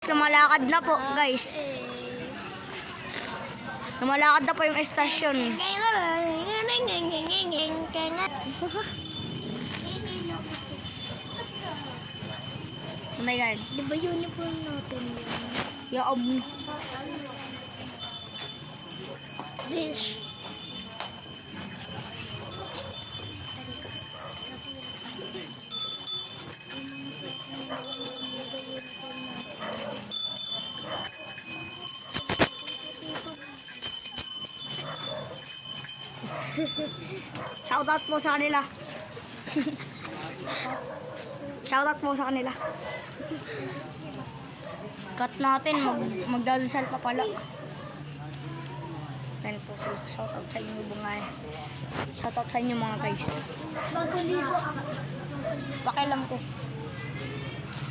Lumalakad na po, guys. Lumalakad na po yung estasyon. Oh my God. Di ba uniform natin yun? Yaob. Fish. Shoutout po sa kanila. Shoutout po sa kanila. Cut natin, mag magdadasal pa pala. Ayan po sila. Shoutout sa inyo bungay. Shoutout sa inyo mga guys. Ako. Pakialam ko.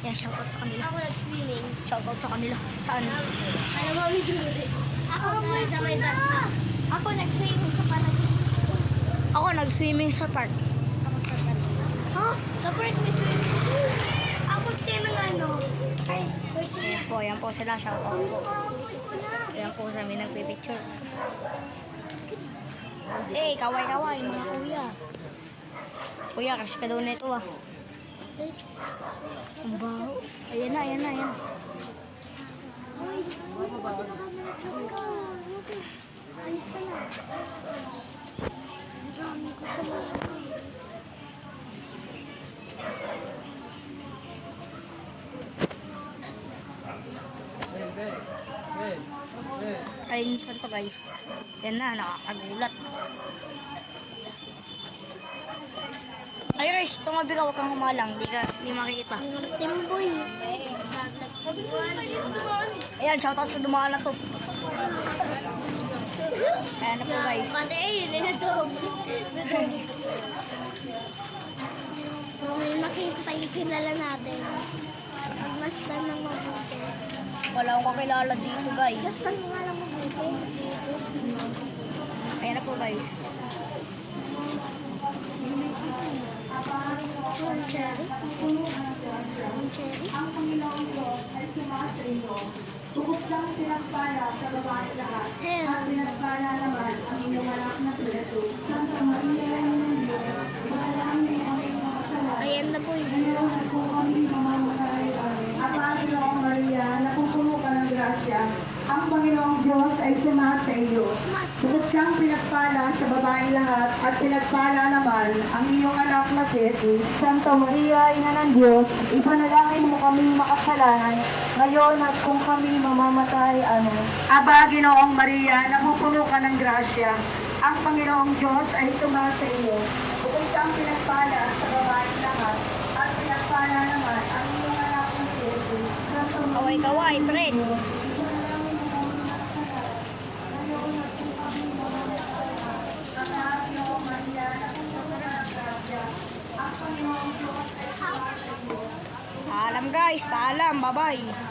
Yan, shoutout sa kanila. Ako nag-swimming. Shoutout sa kanila. Saan? Alam mo, jewelry. Ako may sa may bata. Ako nag-swimming. Ako nag-swimming sa park. Ako sa Paris. Ha? Sa park may swimming. Ako sa ng ano. Ay, po, yan po sila. Shoutout po. Ayan po sa amin nagpipicture. Eh, kaway-kaway mga kuya. Kuya, kasi ka daw nito ah. Ang baho. Ayan na, ayan na, ayan. Alis ka na. Marami ko sa mga. Ayun saan to guys. Yan na, nakakagulat. Ay, Rish, tumabi ka, huwag kang humalang. Di ka, di makikita. Timboy. Ayan, shoutout sa dumaan na to. Ayan na po guys. Pati eh, yun na ito. May makita tayo kilala natin. Magmasdan ng mabuti. Wala akong kakilala dito guys. Masdan mo nga lang mabuti. Ayan na po guys. Yung cherry. Yung cherry. Bukod lang pinagpala sa babae lahat. At pinagpala naman ang inyong anak na si Jesus. Santa Maria, ay sumasa sa iyo. Bukod kang pinagpala sa babaeng lahat at pinagpala naman ang iyong anak na si Jesus. Santa Maria, Ina ng Diyos, ipanalangin mo kaming makasalanan ngayon at kung kami mamamatay, ano. Aba, Ginoong Maria, napupuno ka ng grasya. Ang Panginoong Diyos ay sumasa sa iyo. Bukod kang pinagpala sa babaeng lahat at pinagpala naman ang iyong anak na si Jesus. Kaway-kaway, friend. Paalam guys, paalam, bye-bye.